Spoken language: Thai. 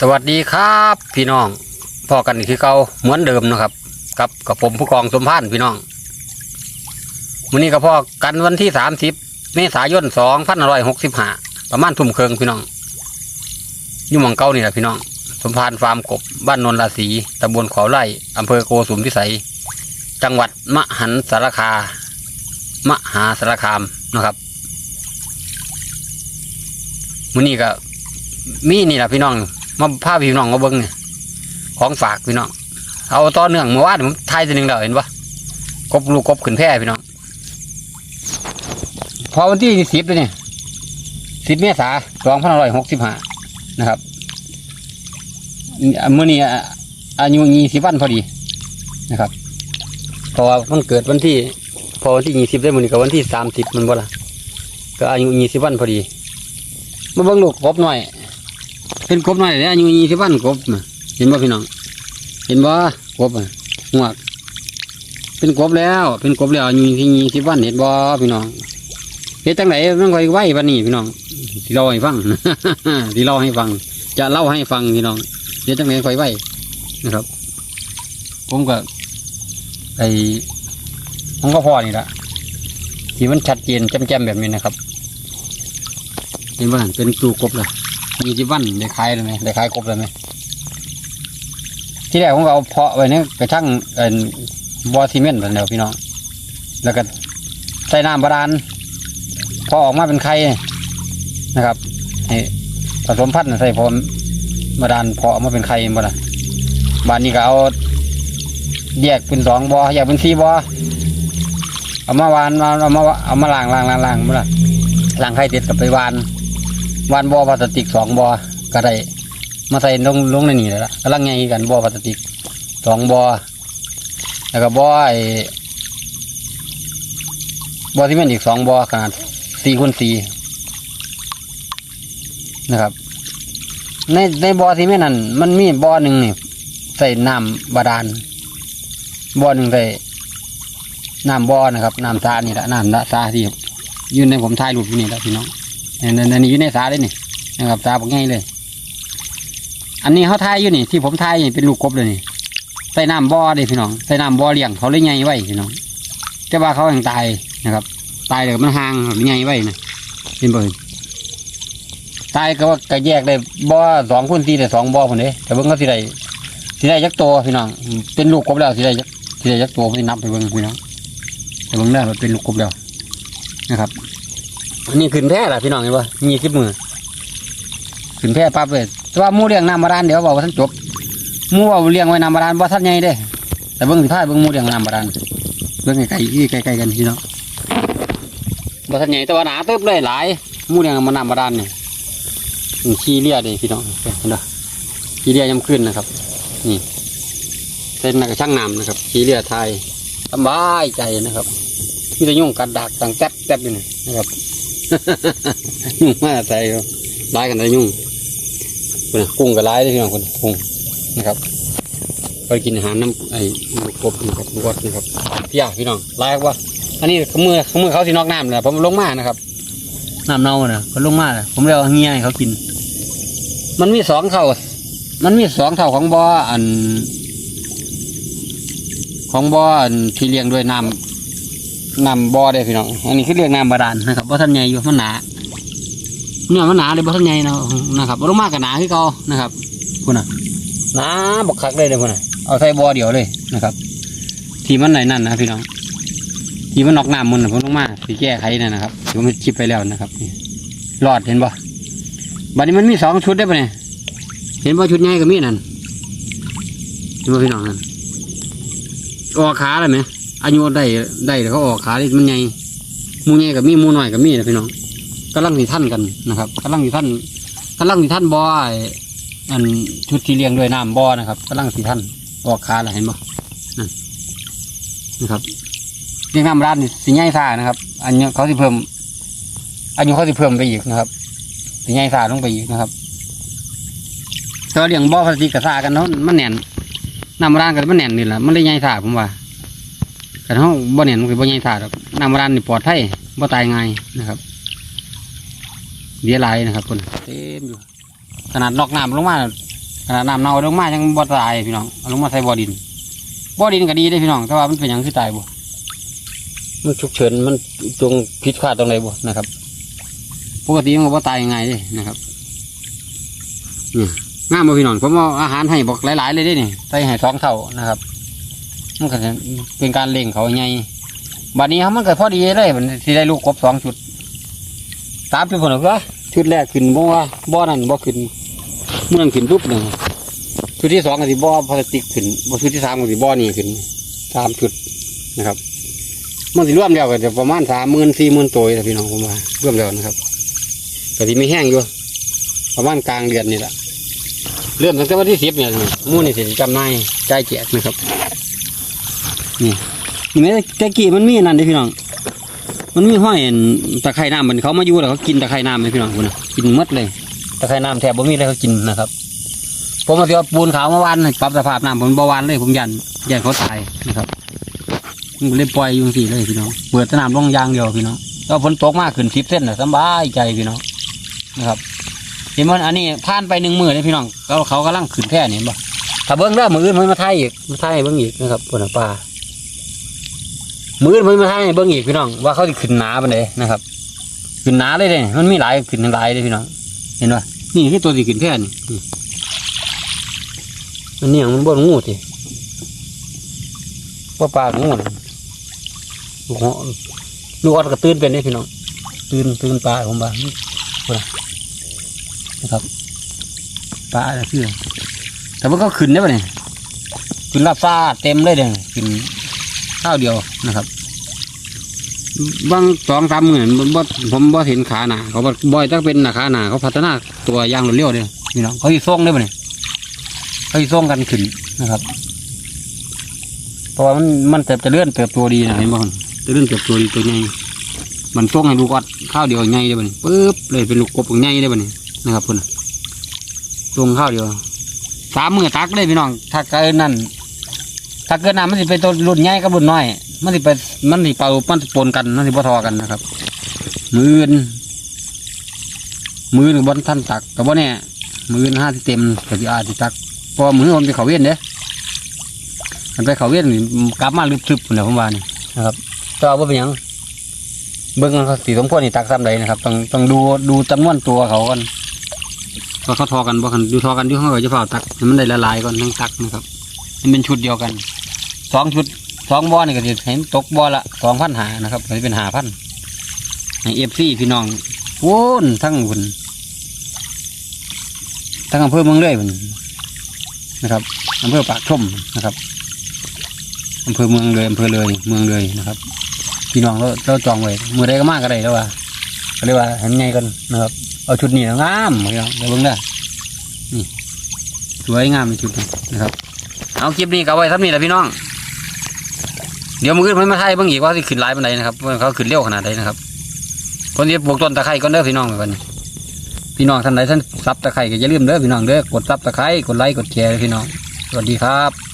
สวัสดีครับ พี่น้องพ่อกันคือเก่าเหมือนเดิมนะครับ กับกับผมผู้กองสมพานพี่น้องวันนี้ก็พอกันวันที่สามสิบเมษายนสองพันร้อยหกสิบห้าประมาณทุ่มเคืองพี่น้องยู่หมองเก้านี่แหละพี่น้อง สมพานฟาร์มกบบ้านนนราศีตำบลเขาไร่อำเภอโกสุมพิสัย จังหวัดมหันสารคามหาสารคามนะครับวันนี้ก็มีนี่แหละพี่น้อง มาพาพี่น้องมาเบิ้งเนี่ยของฝากพี่น้องเอาต่อเนื่องเมื่อวานผมทายตัวหนึ่งแล้วเห็นปะกบลูกกบขึ้นแพร่พี่น้องพอวันที่สิบเลยเนี่ยสิบเมษาสองพันร้อยหกสิบห้านะครับเมื่อนี้อ่อายุยี่สิบวันพอดีนะครับเพราะว่ามันเกิดวันที่ พอวันที่ยี่สิบได้มื่อนี้กับวันที่สามสิบมันบ่ละก็อายุยี่สิบวันพอดีมาเบิ่งลูกกบหน่อย เป็นกบหน่อยเลยอายุยี่สิบวันกบเห็นบ่พี่น้อง เห็นบ่กบอะงวเป็นกบแล้ว เป็นกบแล้วอายุที่ยี่สิบวันเห็นบ่พี่น้องเฮ็ดจังไหนมันค่อยไหววันนี้พี่น้องสิเล่าให้ฟังสิเล่าให้ฟัง จะเล่าให้ฟังพี่น้องเฮ็ดจังไหนค่อยไหวนะครับ ผมก็ไอ้ผมก็พอนี่ละที่มันชัดเจนแจ่มๆแบบนี้นะครับเห็นว่าเป็นตูกบล่ะ มีที่วันได้ขายเลยไหมได้ขายกบเลยไหมที่แรกผมก็เอาเพาะไว้เนี่ยกระชั่งเอ่อบอซีเมนต์แหละพี่น้องแล้วก็ใส่น้ำบาดาลพอออกมาเป็นไข่นะครับให้ผสมพันธุ์ใส่พรมบาดาลพอออกมาเป็นไข่บ่ล่ะบานนี้ก็เอาแยกเป็นสองบอแยกเป็นสี่บอเอามาวานมาเอามาเอามาล้างล้างล้างล้างบ่ล่ะล้างไข่เด็ดกับไปวาน วานบ่อพลาสติกสองบ่อก็ได้มาใส่ลงลงในนี่เลยละกำลังไงกันบ่อพลาสติกสองบ่อแล้วก็บ่อไอ้บ่อที่มันอีกสองบ่อขนาดสี่คูณสี่นะครับ ในในบ่อที่ไม่นั่นมันมีบ่อหนึ่งนี่ใส่น้ำบาดาลบ่อหนึ่งใส่น้ำบ่อนะครับน้ำสานี่แหละน้ำละสาที่อยืนในผมถ่ายรูปอยู่นี่แหล้วพี่น้อง นี่นนี่อยู่ในสาเลยนี่นะครับสาบอกง่ายเลย อันนี้เขาถ่ายอยู่นี่ ที่ผมถ่ายนี่เป็นลูกกบเลยนี่ใส่น้ำบ่อเลยพี่น้องใส่น้ำบ่อเลี้ยงเขาเลยไงไว้พี่น้องแต่ว่าเขายังตายนะครับ ตายเลยมันห่างไงไว้นะเห็นบ่เห็นตายก็ว่าก็แยกได้บ่อสองคนสี่แต่สองบ่อคนนี้แต่เบิ่งเขาสิได้สิได้ยักษ์โตพี่น้องเป็นลูกกบแล้วสิได้ยักษ์สิได้ยักษ์โตไม่นับไปเบิ่งพี่น้องแต่เบิ่งได้มันเป็นลูกกบแล้วนะครับ อันนี้ขึ้นแพร่ละพี่น้องเห็นป่ะมีคลิปมือขึ้นแพร่ปั๊บเลยแต่ว่ามูเลี้ยงน้ำบาดาลเดี๋ยวบอกว่าท่านจบมูว่าเลี้ยงไว้น้ำบาดาลว่าท่านใหญ่เด้ แต่เบิ้องสิพาเบิ้องมูเลี้ยงน้ำบาดาลเบิ้องไกลๆที่ไกลๆกันพี่น้องบ่ท่านใหญ่แต่ว่าหนาเติบเลยหลายมูเลี้ยงมันน้ำบาดาลเนี่ยขี้เลียเด้พี่น้องเห็นป่ะขี้เลียยำขึ้นนะครับ นี่เป็นนักช่างน้ำนะครับขี้เลียไทยสบายใจนะครับมีแต่ยุ่งกัดดักต่างแจ๊บแจ๊บอยู่นะครับ ยุ่งมากใจครับร้ายกันได้ยุ่งคนน่ะกุ้งกับร้ายเลยพี่น้องคนกุ้งนะครับไปกินอาหารน้ำไอ้กบนะครับลูกบนะครับพี่ยาพี่น้องร้ายว่าอันนี้ขมือขมือเขาสินอกน้ำเนะผมลงมานะครับน้ำเน่าน่ะเขาลงมาน่ะผมเลยเอาเงี้ยให้เขากิน มันมีสองเท่า มันมีสองเท่าของบ่ออัน ของบ่ออันที่เลี้ยงด้วยน้ำ น้ำบ่อได้พี่น้อง อันนี้คือเรียกน้ำบาดาลนะครับบ่ท่านใหญ่อยู่มันหนาเนี่ยมันหนาเลยบ่ท่านใหญ่นะนะครับลงมากกับหนาคือเก่านะครับคุณน่ะหนาบกคักเลยเลยคุณน่ะเอาใส่บ่อเดียวเลยนะครับ ที่มันไหนนั่นนะพี่น้อง ที่มันนอกน้ำมันนะผมลงมาสีแก้ไขนั่นนะครับผมชิปไปแล้วนะครับรอดเห็นบ่บัดนี้มันมีสองชุดได้ปะเนี่ยเห็นบ่ชุดใหญ่กับมีนั่นเห็นบ่พี่น้องนั่นออกขาเลยไหม อายุได้ได้เขาออกขาที่มันใหญ่มูใหญ่กับมีมูน้อยกับมีนะพี่น้องกำลังสิท่านกันนะครับกำลังสิท่านกำลังสิท่านบ่อไอ้อันชุดที่เลี้ยงด้วยน้ำบ่อนะครับกำลังสิท่านออกขาแล้วเห็นบ่นั่นะครับเลี้ยงน้ำร้านนี่สิใหญ่ซ่านะครับ อันนี้เขาสิเพิ่มอายุเขาสิเพิ่มไปอีกนะครับสิใหญ่ซ่าลงไปอีกนะครับแต่ว่าเลี้ยงบ่อพลาสติกกับซ่ากันเนาะมันแน่นน้ำร้านกันมันแน่นนี่แหละมันเลยใหญ่ซ่าผมว่า แต่เขาบ่เนียนมันคือบ่ใหญ่ถาดหรอกน้ำบาดาลนี่ปลอดภัยบ่ตายง่ายนะครับเดียหลายนะครับคนเต็มอยู่ขนาดนอกน้ำลงมาขนาดน้ำเน่าลงมายังบ่ตายพี่น้องลงมาใส่บ่อดินบ่อดินก็ดีได้พี่น้องแต่ว่ามันเป็นหยังคือตายบ่มันฉุกเฉินมันจงผิดพลาดตรงไหนบ่นะครับปกติมันบ่ตายง่ายเลยนะครับนี่ง่ามบ่พี่น้องผมเอาอาหารให้บอกหลาย ๆ เลยเด้นี่ใส่ให้สองเท่านะครับ มันก็เป็นการเล่งเขาใหญ่บัดนี้เขามันก็พอดีเลยมันสิได้ลูกกบสองชุดสามชุดผลหรอชุดแรกขึ้นบ่ว่าบ่อนั่นบ่ขึ้นเมื่อนั้นขึ้นปุ๊บหนึ่งชุดที่สองก็สิบ่อพลาสติกขึ้นบ่ชุดที่สามก็สิบ่อนี่ขึ้นสามชุดนะครับมันสิรวมแล้วก็จะประมาณสามหมื่นสี่หมื่นตัวเลยพี่น้องผมว่ารวมแล้วนะครับก็สิไม่แห้งอยู่ประมาณกลางเดือนนี่แหละเริ่มตั้งแต่วันที่สิบเนี่ยมู่นี่สิจำนายจ่ายแจกนะครับ นี่นี่แม่ตะกี้มันมีนั่นเด้พี่น้อง มันมีห้อยตะไคร่น้ำมันเขามาอยู่แล้วเขากินตะไคร่น้ำเลยพี่น้องคุณนะกินมดเลยตะไคร่น้ำแทบบ่มีเลยเขากินนะครับผมมาเสียปูนขาวเมื่อวานปรับสภาพน้ำผมบ่หวานเลย ผมยันยันเขาตายนะครับมก็เลยปล่อยอยุงสี่เลยพี่น้องเปิดสนามลงยางเดียวพี่น้องแล้วฝนตกมากขึ้นสิบเส้นนะสบายใจพี่น้องนะครับเห็นมันอันนี้ผ่านไปหนึ่งมือเลยพี่น้องเขาเขากำลังขึ้นแค่นี้บ่ถ้าเบิ้งได้มืออื่นมันมาไทยอีกมาไทยเบิ้งอีกนะครับปนปลา มือมันมาให้เบิ้งอีกพี่น้องว่าเขาจะขึ้นหนาปานใดนะครับ ขึ้นหนาเลยเด้มันมีหลายขึ้นหลายเลยพี่น้อง เห็นป่ะนี่คือตัวที่ขึ้นแค่นี้มันเนี่ยมันบ่นงูสิว่าปลางูน่ะลูกหัวลูกออดก็ตื่นเป็นนี่พี่น้อง ตื่นตื่นปลาผมบ้านี่นะนะครับปลาอะไรเชื่อแต่มันก็ขึ้นได้ป่ะเนี่ยขึ้นลาบซาเต็มเลยเด้ขึ้นข้าวเดียวนะครับ บางสองสามหมื่นบ่ผมบ่เห็นขาหนาเขาบ่อยตั้งเป็นหนาขาหนาเขาพัฒนาตัวยางรวดเร็วเลยนี่น้องเขาอีส่งได้ปะเนี่ยเขาอีส่งกันขึ้นนะครับเพราะว่ามันมันเติบจะเลื่อนเติบโตดีนะเห็นบ่ครับจะเลื่อนเติบโตดีตัวใหญ่มันส่งให้ลูกอดข้าวเดียวใหญ่ได้ปะเนี่ยปึ๊บเลยเป็นลูกกบใหญ่ได้ปะเนี่ยนะครับเพิ่นน่ะส่งข้าวเดียวสามมือตักเลยพี่น้องถ้าเกินนั่นถ้าเกิดน้ำมันสิเป็นตัวรุ่นใหญ่กับรุ่นน้อย มันสิไปมันสิเป่ามันสิปนกันมันสิบ่ทอกันนะครับ มือนมือหรือบนท่านตักกับว่าเนี่ยมือนห้าที่เต็มกับที่อาจจะตักพอมือมันไปเขาเวียนเด้มันไปเขาเวียนนี่กลับมาลึบซึบๆเนี่ยผมว่านี่นะครับก็ว่าเป็นยังเบิ้งสีสมควรนี่ตักซ้ำใดนะครับ ต้องต้องดูดูจำนวนตัวเขาก่อนว่าเขาทอกันบ่คันดูทอกันอยู่ข้างก็จะเฝ้าตักมันได้ละลายก่อนทั้งตักนะครับมันเป็นชุดเดียวกันสองชุด สองบอนี่ก็จะเห็นตกบอละสองพันหานะครับก็จะเป็นหาพันเอฟซีพี่น้องโว้นทั้งหุ่นทั้งอำเภอเมืองเลยพุ่นนะครับอำเภอปากชมนะครับอำเภอเมืองเลยอำเภอเลยเมืองเลยนะครับ พี่น้องเราเราจองไว้มือใดก็มากก็ได้แล้วว่าก็เรียกว่าเห็นไงกันนะครับ เอาชุดนี้งามพี่น้องเดี๋ยวเบิ่งได้นี่สวยงามในชุดนี้นะครับ เอาคลิปนี้ก็เอาไว้ทับนี้แหละพี่น้อง เดี๋ยวมืออนเพิ่นมาไทยเบิ่งอีกว่าสิขึ้นหลายปานใดนะครับว่าเขาขึ้นเร็วขนาดใดนะครับ คนที่ปลูกต้นตะไคร้ก็เด้อพี่น้องไปวันนี้พี่น้องท่านใดท่านซับตะไคร้ก็อย่าลืมเด้อพี่น้องเด้อกดซับตะไคร้กดไลค์กดแชร์พี่น้องสวัสดีครับ